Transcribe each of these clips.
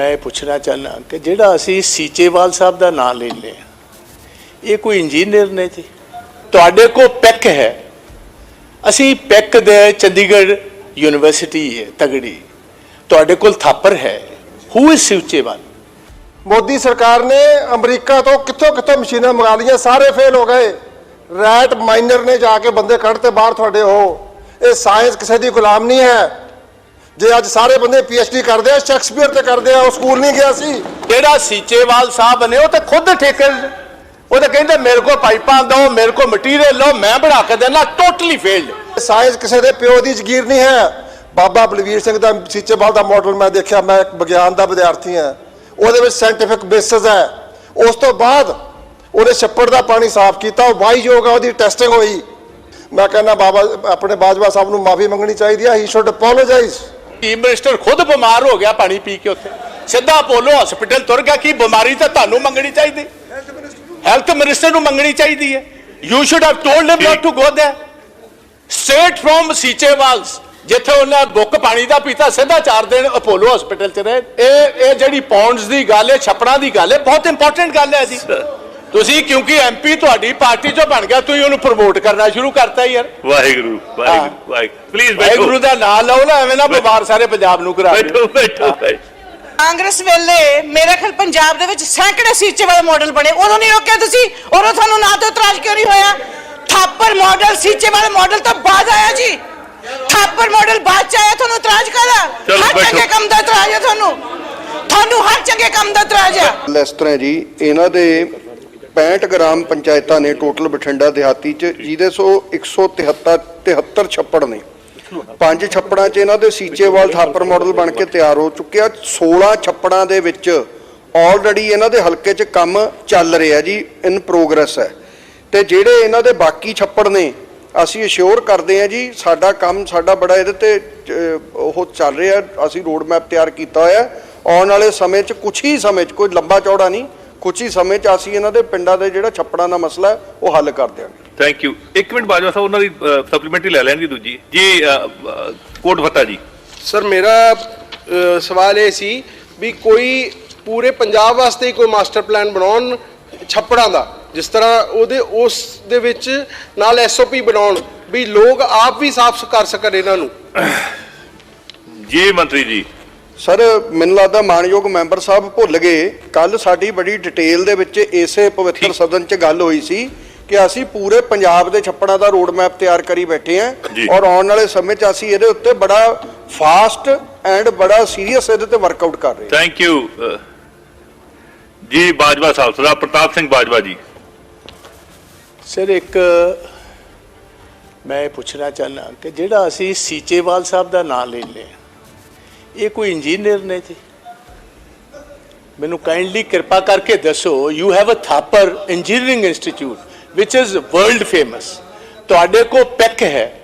ਮੈਂ ਇਹ ਪੁੱਛਣਾ ਚਾਹੁੰਦਾ ਕਿ ਜਿਹੜਾ ਅਸੀਂ ਸੀਚੇਵਾਲ ਸਾਹਿਬ ਦਾ ਨਾਮ ਲੈ ਲਿਆ ਇਹ ਕੋਈ ਇੰਜੀਨੀਅਰ ਨਹੀਂ ਜੀ? ਤੁਹਾਡੇ ਕੋਲ ਪੈਕ ਹੈ। ਅਸੀਂ ਪੈਕ ਦੇ ਚੰਡੀਗੜ੍ਹ ਯੂਨੀਵਰਸਿਟੀ ਹੈ ਤਗੜੀ। ਤੁਹਾਡੇ ਕੋਲ ਥਾਪਰ ਹੈ। Who is Seechewal? ਮੋਦੀ ਸਰਕਾਰ ਨੇ ਅਮਰੀਕਾ ਤੋਂ ਕਿੱਥੋਂ ਕਿੱਥੋਂ ਮਸ਼ੀਨਾਂ ਮੰਗਾ ਲਈਆਂ, ਸਾਰੇ ਫੇਲ ਹੋ ਗਏ। ਰੈਟ ਮਾਈਨਰ ਨੇ ਜਾ ਕੇ ਬੰਦੇ ਕੱਢ ਤੇ ਬਾਹਰ ਤੁਹਾਡੇ ਹੋ। ਇਹ ਸਾਇੰਸ ਕਿਸੇ ਦੀ ਗੁਲਾਮ ਨਹੀਂ ਹੈ। ਜੇ ਅੱਜ ਸਾਰੇ ਬੰਦੇ ਪੀਐਚਡੀ ਕਰਦੇ ਆ ਸ਼ੈਕਸਪੀਅਰ ਤੇ ਕਰਦੇ ਆ ਉਹ ਸਕੂਲ ਨਹੀਂ ਗਿਆ ਸੀ। ਜਿਹੜਾ ਸੀਚੇਵਾਲ ਸਾਹਿਬ ਨੇ ਉਹ ਤੇ ਖੁਦ ਠੇਕੇ ਉਹ ਤਾਂ ਕਹਿੰਦੇ ਮੇਰੇ ਕੋਲ ਪਾਈਪਾਂ ਦਿਓ ਮੇਰੇ ਕੋਲ ਮਟੀਰੀਅਲ ਲਓ ਮੈਂ ਬਣਾ ਕੇ ਦੇਣਾ ਟੋਟਲੀ ਫੇਲਡ ਸਾਇੰਸ ਕਿਸੇ ਦੇ ਪਿਓ ਦੀ ਜ਼ਗੀਰ ਨਹੀਂ ਹੈ। ਬਾਬਾ ਬਲਵੀਰ ਸਿੰਘ ਦਾ ਸੀਚੇਵਾਲ ਦਾ ਮਾਡਲ ਮੈਂ ਦੇਖਿਆ ਮੈਂ ਇੱਕ ਵਿਗਿਆਨ ਦਾ ਵਿਦਿਆਰਥੀ ਹਾਂ। ਉਹਦੇ ਵਿੱਚ ਸਾਇੰਟੀਫਿਕ ਬੇਸਿਸ ਹੈ। ਉਸ ਤੋਂ ਬਾਅਦ ਉਹਨੇ ਛੱਪੜ ਦਾ ਪਾਣੀ ਸਾਫ਼ ਕੀਤਾ ਉਹ ਵਾਹੀਯੋਗ ਆ ਉਹਦੀ ਟੈਸਟਿੰਗ ਹੋਈ। ਮੈਂ ਕਹਿੰਦਾ ਬਾਬਾ ਆਪਣੇ ਬਾਜਵਾ ਸਾਹਿਬ ਨੂੰ ਮਾਫੀ ਮੰਗਣੀ ਚਾਹੀਦੀ ਹੈ he should apologise chief minister ਖੁਦ ਬਿਮਾਰ ਹੋ ਗਿਆ ਪਾਣੀ ਪੀ ਕੇ ਉੱਥੇ। ਸਿੱਧਾ ਅਪੋਲੋ ਹਸਪੀਟਲ ਤੁਰ ਗਿਆ, ਕੀ ਬਿਮਾਰੀ ਤਾਂ ਤੁਹਾਨੂੰ ਮੰਗਣੀ ਚਾਹੀਦੀ। ਹੈਲਥ ਮਿਨਿਸਟਰ ਨੂੰ ਮੰਗਣੀ ਚਾਹੀਦੀ ਹੈ। You should have told him not to go there straight from Seechewal's ਜਿੱਥੇ ਉਹਨਾਂ ਬੁੱਕ ਪਾਣੀ ਦਾ ਪੀਤਾ, ਸਿੱਧਾ ਚਾਰ ਦਿਨ ਅਪੋਲੋ ਹਸਪੀਟਲ 'ਚ ਰਹੇ। ਇਹ ਇਹ ਜਿਹੜੀ ਪੌਂਡਸ ਦੀ ਗੱਲ ਹੈ, ਛਪੜਾਂ ਦੀ ਗੱਲ ਹੈ, ਬਹੁਤ ਇੰਪੋਰਟੈਂਟ ਗੱਲ ਹੈ ਜੀ ਤੁਸੀਂ ਕਿਉਂਕਿ ਐਮਪੀ ਤੁਹਾਡੀ ਪਾਰਟੀ 'ਚੋਂ ਬਣ ਗਿਆ ਤੁਸੀਂ ਉਹਨੂੰ ਪ੍ਰਮੋਟ ਕਰਨਾ ਸ਼ੁਰੂ ਕਰਤਾ ਯਾਰ। ਵਾਹਿਗੁਰੂ ਵਾਹਿਗੁਰੂ ਵਾਹਿਗੁਰੂ। ਪਲੀਜ਼ ਬੈਠੋ। ਵਾਹਿਗੁਰੂ ਦਾ ਨਾਮ ਲਓ ਨਾ ਐਵੇਂ ਨਾ ਬਿਮਾਰ ਸਾਰੇ ਪੰਜਾਬ ਨੂੰ ਕਰਾ ਬੈਠੋ ਬੈਠੋ। ਕਾਂਗਰਸ ਵੇਲੇ ਮੇਰੇ ਖਿਆਲ ਪੰਜਾਬ ਦੇ ਵਿੱਚ ਸੈਂਕੜੇ ਸੀਚੇ ਵਾਲੇ ਮਾਡਲ ਬਣੇ। ਉਦੋਂ ਨਹੀਂ ਰੋਕਿਆ ਤੁਸੀਂ ਉਦੋਂ ਤੁਹਾਨੂੰ ਨਾ ਤੋਂ ਇਤਰਾਜ਼ ਕਿਉਂ ਨਹੀਂ ਹੋਇਆ? ਥਾਪਰ ਮਾਡਲ ਸੀਚੇ ਵਾਲੇ ਮਾਡਲ ਤਾਂ ਬਾਅਦ ਆਇਆ ਜੀ। ਥਾਪਰ ਮਾਡਲ ਬਾਅਦ ਚ ਆਇਆ ਤੁਹਾਨੂੰ ਇਤਰਾਜ਼ ਚਲੋ ਹਰ ਬੈਠੋ। ਚੰਗੇ ਕੰਮ ਦਾ ਇਤਰਾਜ਼ ਹੈ ਤੁਹਾਨੂੰ। ਤੁਹਾਨੂੰ ਹਰ ਚੰਗੇ ਕੰਮ ਦਾ ਇਤਰਾਜ਼ ਹੈ। ਇਸ ਤਰ੍ਹਾਂ ਜੀ ਇਹਨਾਂ ਦੇ 65 ਗ੍ਰਾਮ ਪੰਚਾਇਤਾਂ ਨੇ ਟੋਟਲ ਬਠਿੰਡਾ ਦਿਹਾਤੀ ਚ, ਜਿਹਦੇ ਸੋ 173 73 ਛੱਪੜ ਨੇ। ਪੰਜ ਛੱਪੜਾਂ ਚ ਇਹਨਾਂ ਦੇ ਸੀਚੇਵਾਲ ਥਾਪਰ ਮਾਡਲ ਬਣ ਕੇ ਤਿਆਰ ਹੋ ਚੁੱਕਿਆ। 16 ਛੱਪੜਾਂ ਦੇ ਵਿੱਚ ਆਲਰੇਡੀ ਇਹਨਾਂ ਦੇ ਹਲਕੇ 'ਚ ਕੰਮ ਚੱਲ ਰਿਹਾ ਜੀ ਇਨ ਪ੍ਰੋਗਰੈਸ ਹੈ। ਤੇ ਜਿਹੜੇ ਇਹਨਾਂ ਦੇ ਬਾਕੀ ਛੱਪੜ ਨੇ, ਅਸੀਂ ਅਸ਼ੋਰ ਕਰਦੇ ਹਾਂ ਜੀ, ਸਾਡਾ ਕੰਮ ਸਾਡਾ ਬੜਾ ਇਹਦੇ ਤੇ ਉਹ ਚੱਲ ਰਿਹਾ। ਅਸੀਂ ਰੋਡ ਮੈਪ ਤਿਆਰ ਕੀਤਾ ਹੋਇਆ। ਆਉਣ ਵਾਲੇ ਸਮੇਂ 'ਚ ਕੁਝ ਹੀ ਸਮੇਂ 'ਚ, ਕੋਈ ਲੰਬਾ ਚੌੜਾ ਨਹੀਂ। ਕੁਝ ਹੀ ਸਮੇਂ 'ਚ ਅਸੀਂ ਇਹਨਾਂ ਦੇ ਪਿੰਡਾਂ ਦੇ ਜਿਹੜਾ ਛੱਪੜਾਂ ਦਾ ਮਸਲਾ ਉਹ ਹੱਲ ਕਰ ਦਿਆਂਗੇ। ਥੈਂਕ ਯੂ ਇੱਕ ਮਿੰਟ ਬਾਜਵਾ ਸਾਹਿਬ ਉਹਨਾਂ ਦੀ ਸਪਲੀਮੈਂਟਰੀ ਲੈ ਲੈਣਗੇ ਦੂਜੀ। ਜੀ ਕੋਟ ਫੱਤਾ ਜੀ। ਸਰ ਮੇਰਾ ਸਵਾਲ ਇਹ ਸੀ ਵੀ ਕੋਈ ਪੂਰੇ ਪੰਜਾਬ ਵਾਸਤੇ ਕੋਈ ਮਾਸਟਰ ਪਲਾਨ ਬਣਾਉਣ ਛੱਪੜਾਂ ਦਾ ਜਿਸ ਤਰ੍ਹਾਂ ਉਹਦੇ ਉਸ ਦੇ ਵਿੱਚ ਨਾਲ ਐਸਓਪੀ ਬਣਾਉਣ ਵੀ ਲੋਕ ਆਪ ਵੀ ਸਾਫ਼ ਕਰ ਸਕਣ ਇਹਨਾਂ ਨੂੰ? ਜੀ ਮੰਤਰੀ ਜੀ। ਸਰ ਮੈਨੂੰ ਲੱਗਦਾ ਮਾਨਯੋਗ ਮੈਂਬਰ ਸਾਹਿਬ ਭੁੱਲ ਗਏ ਕੱਲ ਸਾਡੀ ਬੜੀ ਡਿਟੇਲ ਦੇ ਵਿੱਚ ਇਸੇ ਪਵਿੱਤਰ। ਸਦਨ 'ਚ ਗੱਲ ਹੋਈ ਸੀ ਕਿ ਅਸੀਂ ਪੂਰੇ ਪੰਜਾਬ ਦੇ ਛੱਪੜਾਂ ਦਾ ਰੋਡ ਮੈਪ ਤਿਆਰ ਕਰੀ ਬੈਠੇ ਆਂ। ਔਰ ਆਉਣ ਵਾਲੇ ਸਮੇਂ 'ਚ ਅਸੀਂ ਇਹਦੇ ਉੱਤੇ ਬੜਾ ਫਾਸਟ ਐਂਡ ਬੜਾ ਸੀਰੀਅਸ ਇਹਦੇ ਤੇ ਵਰਕਆਊਟ ਕਰ ਰਹੇ ਹਾਂ ਥੈਂਕ ਯੂ ਜੀ ਬਾਜਵਾ ਸਾਹਿਬ ਸਰਦਾਰ ਪ੍ਰਤਾਪ ਸਿੰਘ ਬਾਜਵਾ ਜੀ ਸਰ ਇੱਕ ਮੈਂ ਇਹ ਪੁੱਛਣਾ ਚਾਹੁੰਦਾ ਕਿ ਜਿਹੜਾ ਅਸੀਂ ਸੀਚੇਵਾਲ ਸਾਹਿਬ ਦਾ ਨਾਮ ਲੈਂਦੇ ਹਾਂ ਇਹ ਕੋਈ ਇੰਜੀਨੀਅਰ ਨਹੀਂ ਸੀ ਮੈਨੂੰ ਕਾਈਂਡਲੀ ਕਿਰਪਾ ਕਰਕੇ ਦੱਸੋ you have a Thapar engineering institute which is world famous ਤੁਹਾਡੇ ਕੋਲ ਪੈਕ ਹੈ।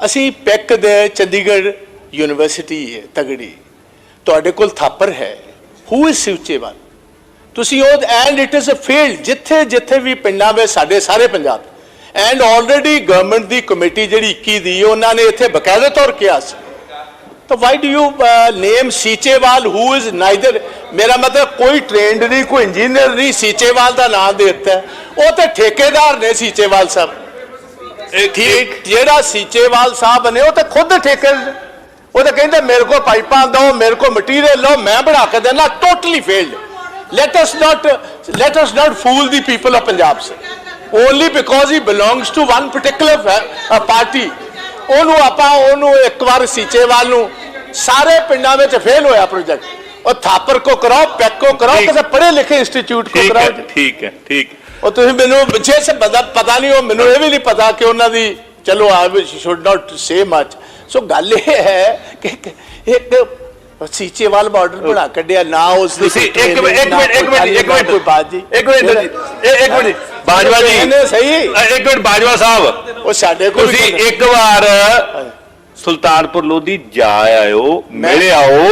ਅਸੀਂ ਪੈਕ ਦੇ ਚੰਡੀਗੜ੍ਹ ਯੂਨੀਵਰਸਿਟੀ ਹੈ, ਤਗੜੀ। ਤੁਹਾਡੇ ਕੋਲ ਥਾਪਰ ਹੈ। ਹੂ ਇਜ਼ ਸੀਚੇਵਾਲ ਤੁਸੀਂ ਉਹ and it is a field ਜਿੱਥੇ ਜਿੱਥੇ ਵੀ ਪਿੰਡਾਂ ਵਿੱਚ ਸਾਡੇ ਸਾਰੇ ਪੰਜਾਬ। ਐਂਡ ਆਲਰੇਡੀ ਗਵਰਨਮੈਂਟ ਦੀ ਕਮੇਟੀ ਜਿਹੜੀ 21 ਦੀ, ਉਹਨਾਂ ਨੇ ਇੱਥੇ ਬਕਾਇਦਾ ਤੌਰ ਕਿਹਾ ਸੀ। ਤਾਂ why do you name Seechewal who is neither ਮੇਰਾ ਮਤਲਬ ਕੋਈ ਟ੍ਰੇਨਡ ਨਹੀਂ ਕੋਈ ਇੰਜੀਨੀਅਰ ਨਹੀਂ ਸੀਚੇਵਾਲ ਦਾ ਨਾਮ ਦੇ ਦਿੱਤਾ ਹੈ। ਉਹ ਤੇ ਠੇਕੇਦਾਰ ਨੇ ਸੀਚੇਵਾਲ ਸਾਹਿਬ ਠੀਕ ਜਿਹੜਾ ਸੀਚੇਵਾਲ ਸਾਹਿਬ ਨੇ ਉਹ ਤਾਂ ਖੁਦ ਠੇਕੇ ਉਹ ਤਾਂ ਕਹਿੰਦੇ ਮੇਰੇ ਕੋਲ ਪਾਈਪਾਂ ਦਿਓ ਮੇਰੇ ਕੋਲ ਮਟੀਰੀਅਲ ਲਓ ਮੈਂ ਬਣਾ ਕੇ ਦੇਣਾ totally failed not let us not fool the people of punjab sir. only because he belongs to one particular fa- uh, party ਉਹਨੂੰ ਆਪਾਂ ਉਹਨੂੰ ਇੱਕ ਵਾਰ ਸੀਚੇਵਾਲ ਨੂੰ ਸਾਰੇ ਪਿੰਡਾਂ ਵਿੱਚ ਫੇਲ ਹੋਇਆ ਪ੍ਰੋਜੈਕਟ ਉਹ ਥਾਪਰ ਕੋ ਕਰਾਓ ਪੈਕ ਕੋ ਕਰਾਓ। ਕਿਸੇ ਪੜ੍ਹੇ ਲਿਖੇ ਇੰਸਟੀਚਿਊਟ ਕੋ ਠੀਕ ਹੈ ਕਰਾਓ। ਠੀਕ ਹੈ ਠੀਕ ਉਹ ਤੁਸੀਂ ਮੈਨੂੰ ਜੇ ਸੇ ਪਤਾ ਪਤਾ ਨਹੀਂ ਉਹ ਮੈਨੂੰ ਇਹ ਵੀ ਨਹੀਂ ਪਤਾ ਕਿ ਉਹਨਾਂ ਦੀ ਚਲੋ ਆਈ should not say much so ਗੱਲ ਇਹ ਹੈ ਕਿ ਇੱਕ ਸੀਚੇਵਾਲ ਬਾਰਡਰ ਬਣਾ ਕੱਢਿਆ ਨਾ ਉਸ ਦੀ ਤੁਸੀਂ ਇੱਕ ਮਿੰਟ ਇੱਕ ਮਿੰਟ ਇੱਕ ਮਿੰਟ ਇੱਕ ਮਿੰਟ। ਕੋਈ ਬਾਤ ਜੀ ਇੱਕ ਮਿੰਟ ਜੀ, ਇਹ- ਇੱਕ ਮਿੰਟ। ਬਾਜਵਾ ਜੀ। ਇਹਨੇ ਸਹੀ। ਇੱਕ ਮਿੰਟ ਬਾਜਵਾ ਸਾਹਿਬ। ਉਹ ਸਾਡੇ ਕੋਲ ਤੁਸੀਂ ਇੱਕ ਵਾਰ ਸੁਲਤਾਨਪੁਰ ਲੋਧੀ ਜਾ ਆਇਓ ਮਿਲ ਆਓ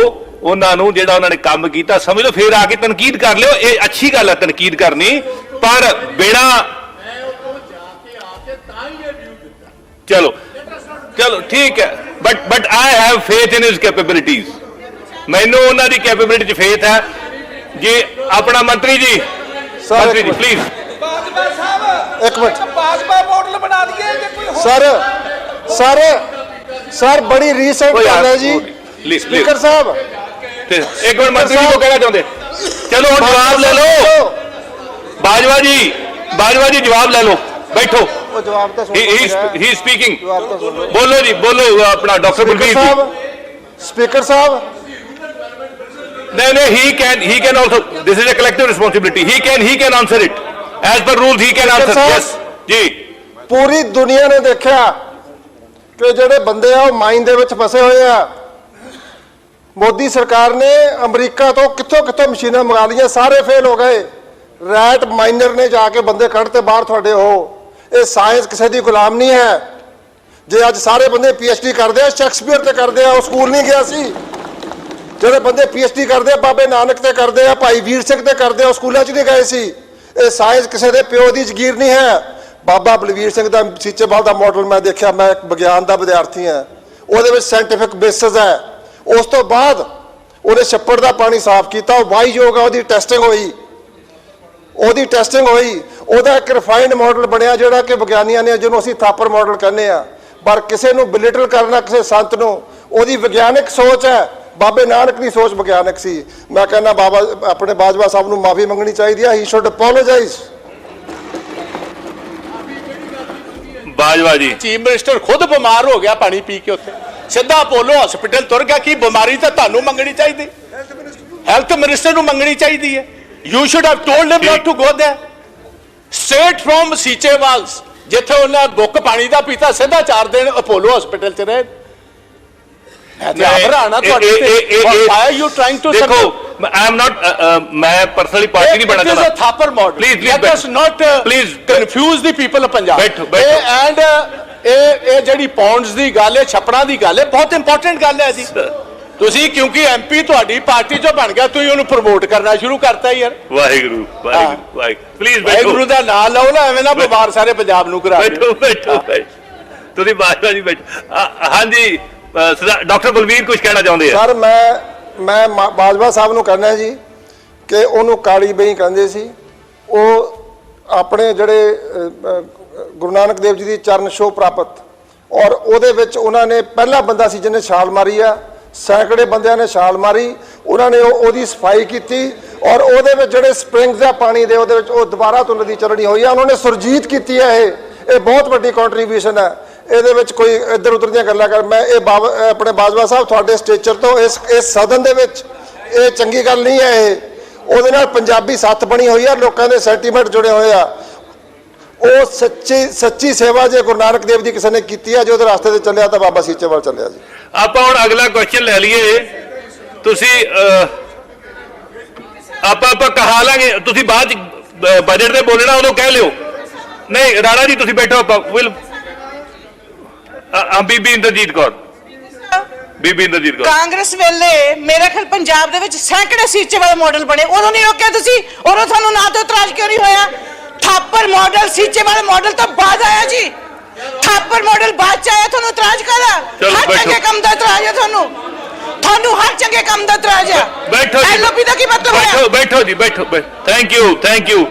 ਉਹਨਾਂ ਨੂੰ ਜਿਹੜਾ ਉਹਨਾਂ ਨੇ ਕੰਮ ਕੀਤਾ ਸਮਝ ਲਓ ਫੇਰ ਆ ਕੇ ਤਨਕੀਦ ਕਰ ਲਿਓ ਇਹ ਅੱਛੀ ਗੱਲ ਹੈ ਤਨਕੀਦ ਕਰਨੀ ਪਰ ਬਿਨਾ ਚਲੋ ਚਲੋ ਠੀਕ ਹੈ but but I have faith in his capabilities ਮੈਨੂੰ ਉਹਨਾਂ ਦੀ ਕੈਪੇਬਿਲਿਟੀ 'ਚ ਫੇਥ ਹੈ। ਜੀ ਆਪਣਾ ਮੰਤਰੀ ਜੀ ਸਰ ਮੰਤਰੀ ਜੀ ਪਲੀਜ਼ ਬਾਜਵਾ ਸਾਹਿਬ ਇੱਕ ਮਿੰਟ। ਬਾਜਵਾ ਮਾਡਲ ਬਣਾ ਦਈਏ ਜੇ ਕੋਈ ਹੋਰ ਸਰ ਸਰ ਸਰ ਬੜੀ ਰੀਸੈਂਟ ਗੱਲ ਹੈ ਜੀ। ਸਪੀਕਰ। ਸਾਹਿਬ। ਤੇ ਇੱਕ ਮਿੰਟ ਮੰਤਰੀ ਜੀ ਕੋ ਕਹਿਣਾ ਚਾਹੁੰਦੇ? ਚਲੋ ਹੁਣ ਜਵਾਬ ਲੈ ਲਓ। ਬਾਜਵਾ ਜੀ ਬਾਜਵਾ ਜੀ ਜਵਾਬ ਲੈ ਲਓ। ਬੈਠੋ। ਉਹ ਜਵਾਬ ਤਾਂ ਸੁਣ ਹੀ। ਹੀ ਸਪੀਕਿੰਗ ਜਵਾਬ ਤਾਂ ਸੁਣ ਲਓ ਬੋਲੋ ਜੀ ਬੋਲੋ ਆਪਣਾ ਡਾਕਟਰ ਸਪੀਕਰ ਬਲਬੀਰ ਜੀ। ਸਾਹਿਬ ਸਪੀਕਰ ਸਾਹਿਬ। No, no, he can, he can also, this is a collective responsibility. He can, he can answer it. As per rules, he can answer, yes. ਜੀ। ਪੂਰੀ ਦੁਨੀਆ ਨੇ ਦੇਖਿਆ। ਕਿ ਜਿਹੜੇ ਬੰਦੇ ਆ ਉਹ ਮਾਈਨ ਦੇ ਵਿੱਚ ਫਸੇ ਹੋਏ ਆ। ਮੋਦੀ ਸਰਕਾਰ ਨੇ ਅਮਰੀਕਾ ਤੋਂ ਕਿੱਥੋਂ ਕਿੱਥੋਂ ਮਸ਼ੀਨਾਂ ਮੰਗਾ ਲਈਆਂ, ਸਾਰੇ ਫੇਲ ਹੋ ਗਏ। ਰੈਟ ਮਾਈਨਰ ਨੇ ਜਾ ਕੇ ਬੰਦੇ ਕੱਢ ਤੇ ਬਾਹਰ ਤੁਹਾਡੇ ਹੋ ਇਹ ਸਾਇੰਸ ਕਿਸੇ ਦੀ ਗੁਲਾਮ ਨਹੀਂ ਹੈ। ਜੇ ਅੱਜ ਸਾਰੇ ਬੰਦੇ ਪੀਐਚਡੀ ਕਰਦੇ ਆ, ਸ਼ੈਕਸਪੀਅਰ ਤੇ ਕਰਦੇ ਆ, ਉਹ ਸਕੂਲ ਨਹੀਂ ਗਿਆ ਸੀ। ਜਿਹੜੇ ਬੰਦੇ ਪੀਐਚਡੀ ਕਰਦੇ ਆ, ਬਾਬੇ ਨਾਨਕ ਤੇ ਕਰਦੇ ਆ, ਭਾਈ ਵੀਰ ਸਿੰਘ ਤੇ ਕਰਦੇ ਆ, ਉਹ ਸਕੂਲਾਂ 'ਚ ਨਹੀਂ ਗਏ ਸੀ। ਇਹ ਸਾਇੰਸ ਕਿਸੇ ਦੇ ਪਿਓ ਦੀ ਜ਼ਗੀਰ ਨਹੀਂ ਹੈ। ਬਾਬਾ ਬਲਵੀਰ ਸਿੰਘ ਦਾ ਸੀਚੇਵਾਲ ਦਾ ਮਾਡਲ ਮੈਂ ਦੇਖਿਆ, ਮੈਂ ਇੱਕ ਵਿਗਿਆਨ ਦਾ ਵਿਦਿਆਰਥੀ ਹਾਂ। ਉਹਦੇ ਵਿੱਚ ਸਾਇੰਟੀਫਿਕ ਬੇਸਿਸ ਹੈ। ਉਸ ਤੋਂ ਬਾਅਦ ਉਹਨੇ ਛੱਪੜ ਦਾ ਪਾਣੀ ਸਾਫ਼ ਕੀਤਾ, ਉਹ ਵਾਈ ਯੋਗਾ ਉਹਦੀ ਟੈਸਟਿੰਗ ਹੋਈ। ਉਹਦੀ ਟੈਸਟਿੰਗ ਹੋਈ। ਉਹਦਾ ਇੱਕ ਰਿਫਾਈਨਡ ਮਾਡਲ ਬਣਿਆ ਜਿਹੜਾ ਕਿ ਵਿਗਿਆਨੀਆਂ ਨੇ, ਜਿਹਨੂੰ ਅਸੀਂ ਥਾਪਰ ਮਾਡਲ ਕਹਿੰਦੇ ਆ ਪਰ ਕਿਸੇ ਨੂੰ ਬਲਿਟਲ ਕਰਨਾ, ਕਿਸੇ ਸੰਤ ਨੂੰ, ਉਹਦੀ ਵਿਗਿਆਨਕ ਸੋਚ ਹੈ। ਬਾਬੇ ਨਾਨਕ ਦੀ ਸੋਚ ਵਿਗਿਆਨਕ ਸੀ। ਮੈਂ ਕਹਿੰਦਾ, ਬਾਬਾ, ਆਪਣੇ ਬਾਜਵਾ ਸਾਹਿਬ ਨੂੰ ਮਾਫੀ ਮੰਗਣੀ ਚਾਹੀਦੀ ਹੈ। ਹੀ ਸ਼ੁੱਡ ਅਪੋਲੋਜਾਈਜ਼ ਬਾਜਵਾ ਜੀ ਚੀਫ ਮਿਨਿਸਟਰ ਖੁਦ ਬਿਮਾਰ ਹੋ ਗਿਆ ਪਾਣੀ ਪੀ ਕੇ ਉੱਥੇ। ਸਿੱਧਾ ਅਪੋਲੋ ਹਸਪੀਟਲ ਤੁਰ ਗਿਆ ਕੀ ਬਿਮਾਰੀ ਤਾਂ ਤੁਹਾਨੂੰ ਮੰਗਣੀ ਚਾਹੀਦੀ। ਹੈਲਥ ਮਿਨਿਸਟਰ ਨੂੰ ਮੰਗਣੀ ਚਾਹੀਦੀ ਹੈ। You should have told him not to go there. Straight from Seechewal's ਜਿੱਥੇ ਉਹਨੇ ਬੁੱਕ ਪਾਣੀ ਦਾ ਪੀਤਾ ਸਿੱਧਾ ਚਾਰ ਦਿਨ ਅਪੋਲੋ ਹਸਪੀਟਲ ਚ ਰਹੇ। ਮੈਂ ਤੇ ਆਪ ਰਾਣਾ ਤੁਹਾਡੇ ਤੇ। ਵਾਈ ਯੂ ਟ੍ਰਾਈਂਗ ਟੂ ਦੇਖੋ ਆਈ ਐਮ ਨਾਟ ਮੈਂ ਪਰਸਨਲੀ ਪਾਰਟੀ ਨਹੀਂ ਬਣਾ It is a ਚਾਹੁੰਦਾ thapper model. Please, please, Let us not uh, please, confuse the people of Punjab. ਬੈਠੋ, ਬੈਠੋ। ਇਹ and uh, ਇਹ ਇਹ ਜਿਹੜੀ ਪੌਂਡਸ ਦੀ ਗੱਲ ਹੈ ਛਪੜਾਂ ਦੀ ਗੱਲ ਹੈ ਬਹੁਤ ਇੰਪੋਰਟੈਂਟ ਗੱਲ ਹੈ ਜੀ ਤੁਸੀਂ ਕਿਉਂਕਿ ਐਮਪੀ ਤੁਹਾਡੀ ਪਾਰਟੀ ਚੋਂ ਬਣ ਗਿਆ ਤੁਸੀਂ ਉਹਨੂੰ ਪ੍ਰਮੋਟ ਕਰਨਾ ਸ਼ੁਰੂ ਕਰਤਾ ਯਾਰ ਵਾਹਿਗੁਰੂ ਵਾਹਿਗੁਰੂ ਪਲੀਜ਼ ਬੈਠੋ ਵਾਹਿਗੁਰੂ ਦਾ ਨਾਮ ਲਓ ਨਾ ਐਵੇਂ ਨਾ ਬਿਮਾਰ ਸਾਰੇ ਪੰਜਾਬ ਨੂੰ ਕਰਾ ਬੈਠੋ ਬੈਠੋ। ਤੁਸੀਂ ਬਾਜਵਾ ਜੀ ਬੈਠੋ ਅ, ਹਾਂਜੀ ਡਾਕਟਰ ਬਲਵੀਰ ਕੁਝ ਕਹਿਣਾ ਚਾਹੁੰਦੇ ਆ ਸਰ ਮੈਂ ਮੈਂ ਮਾ- ਬਾਜਵਾ ਸਾਹਿਬ ਨੂੰ ਕਹਿੰਦਾ ਜੀ ਕਿ ਉਹਨੂੰ ਕਾਲੀ ਬਈ ਕਹਿੰਦੇ ਸੀ। ਉਹ ਆਪਣੇ ਜਿਹੜੇ ਅ, ਅ, ਗੁਰੂ ਨਾਨਕ ਦੇਵ ਜੀ ਦੀ ਚਰਨ ਛੋਹ ਪ੍ਰਾਪਤ। ਔਰ ਉਹਦੇ ਵਿੱਚ ਉਹਨਾਂ ਨੇ ਪਹਿਲਾ ਬੰਦਾ ਸੀ ਜਿਹਨੇ ਛਾਲ ਮਾਰੀ ਆ। ਸੈਂਕੜੇ ਬੰਦਿਆਂ ਨੇ ਛਾਲ ਮਾਰੀ। ਉਹਨਾਂ ਨੇ ਉਹ- ਉਹਦੀ ਸਫ਼ਾਈ ਕੀਤੀ। ਔਰ ਉਹਦੇ ਵਿੱਚ ਜਿਹੜੇ ਸਪ੍ਰਿੰਗਸ ਆ ਪਾਣੀ ਦੇ ਉਹਦੇ ਵਿੱਚ ਉਹ ਦੁਬਾਰਾ ਤੋਂ ਨਦੀ ਚੱਲਣੀ ਹੋਈ ਆ। ਉਹਨਾਂ ਨੇ ਸੁਰਜੀਤ ਕੀਤੀ ਹੈ ਇਹ। ਇਹ ਬਹੁਤ ਵੱਡੀ ਕੰਟਰੀਬਿਊਸ਼ਨ ਹੈ ਇਹਦੇ ਵਿੱਚ ਕੋਈ ਇੱਧਰ ਉੱਧਰ ਦੀਆਂ ਗੱਲਾਂ ਕਰ ਮੈਂ ਇਹ ਬਾਬ- ਆਪਣੇ ਬਾਜਵਾ ਸਾਹਿਬ ਤੁਹਾਡੇ ਸਟੇਚਰ ਤੋਂ ਇਸ ਇਸ ਸਦਨ ਦੇ ਵਿੱਚ ਇਹ ਚੰਗੀ ਗੱਲ ਨਹੀਂ ਹੈ ਇਹ। ਉਹਦੇ ਨਾਲ ਪੰਜਾਬੀ ਸੱਥ ਬਣੀ ਹੋਈ ਆ, ਲੋਕਾਂ ਦੇ ਸੈਂਟੀਮੈਂਟ ਜੁੜੇ ਹੋਏ ਆ। ਉਹ ਸੱਚੀ ਸੱਚੀ ਸੇਵਾ ਜੇ ਗੁਰੂ ਨਾਨਕ ਦੇਵ ਜੀ ਕਿਸੇ ਨੇ ਕੀਤੀ ਆ, ਜੇ ਉਹਦੇ ਰਸਤੇ ਤੇ ਚੱਲਿਆ ਤਾਂ ਬਾਬਾ ਸੀਚੇਵਾਲ ਚੱਲਿਆ ਜੀ। ਆਪਾਂ ਹੁਣ ਅਗਲਾ ਕੁਐਸਚਨ ਲੈ ਲਈਏ। ਤੁਸੀਂ ਆਪਾਂ ਆਪਾਂ ਕਹਾ ਲਾਂਗੇ। ਤੁਸੀਂ ਬਾਅਦ ਚ ਬਜਟ ਤੇ ਬੋਲਣਾ ਉਦੋਂ ਕਹਿ ਲਿਓ। ਨਹੀਂ, ਰਾਣਾ ਜੀ, ਤੁਸੀਂ ਬੈਠੋ ਆਪਾਂ। ਵਿਲ ਆ ਬੀਬੀ ਇੰਦਰਜੀਤ ਕੌਰ। ਬੀਬੀ ਇੰਦਰਜੀਤ ਕੌਰ। ਕਾਂਗਰਸ ਵੇਲੇ ਮੇਰੇ ਖਿਆਲ ਪੰਜਾਬ ਦੇ ਵਿੱਚ ਸੈਂਕੜੇ ਸੀਚੇ ਵਾਲੇ ਮਾਡਲ ਬਣੇ। ਉਦੋਂ ਨਹੀਂ ਰੋਕਿਆ ਤੁਸੀਂ ਉਦੋਂ ਤੁਹਾਨੂੰ ਨਾ ਤੋਂ ਇਤਰਾਜ਼ ਕਿਉਂ ਨਹੀਂ ਹੋਇਆ? ਥਾਪਰ ਮਾਡਲ ਸੀਚੇ ਵਾਲੇ ਮਾਡਲ ਤਾਂ ਬਾਅਦ ਆਇਆ ਜੀ। ਥਾਪਰ ਮਾਡਲ ਬਾਅਦ ਚ ਆਇਆ ਤੁਹਾਨੂੰ ਇਤਰਾਜ ਚਲੋ ਹਰ ਬੈਠੋ। ਚੰਗੇ ਕੰਮ ਦਾ ਇਤਰਾਜ ਹੈ ਤੁਹਾਨੂੰ। ਤੁਹਾਨੂੰ ਹਰ ਚੰਗੇ ਕੰਮ ਦਾ ਇਤਰਾਜ ਹੈ। ਬੈਠੋ ਜੀ। ਐਲਓਪੀ ਦਾ ਕੀ ਮਤਲਬ ਹੋਇਆ ਬੈਠੋ ਬੈਠੋ ਜੀ ਬੈਠੋ ਥੈਂਕ ਯੂ ਥੈਂਕ ਯੂ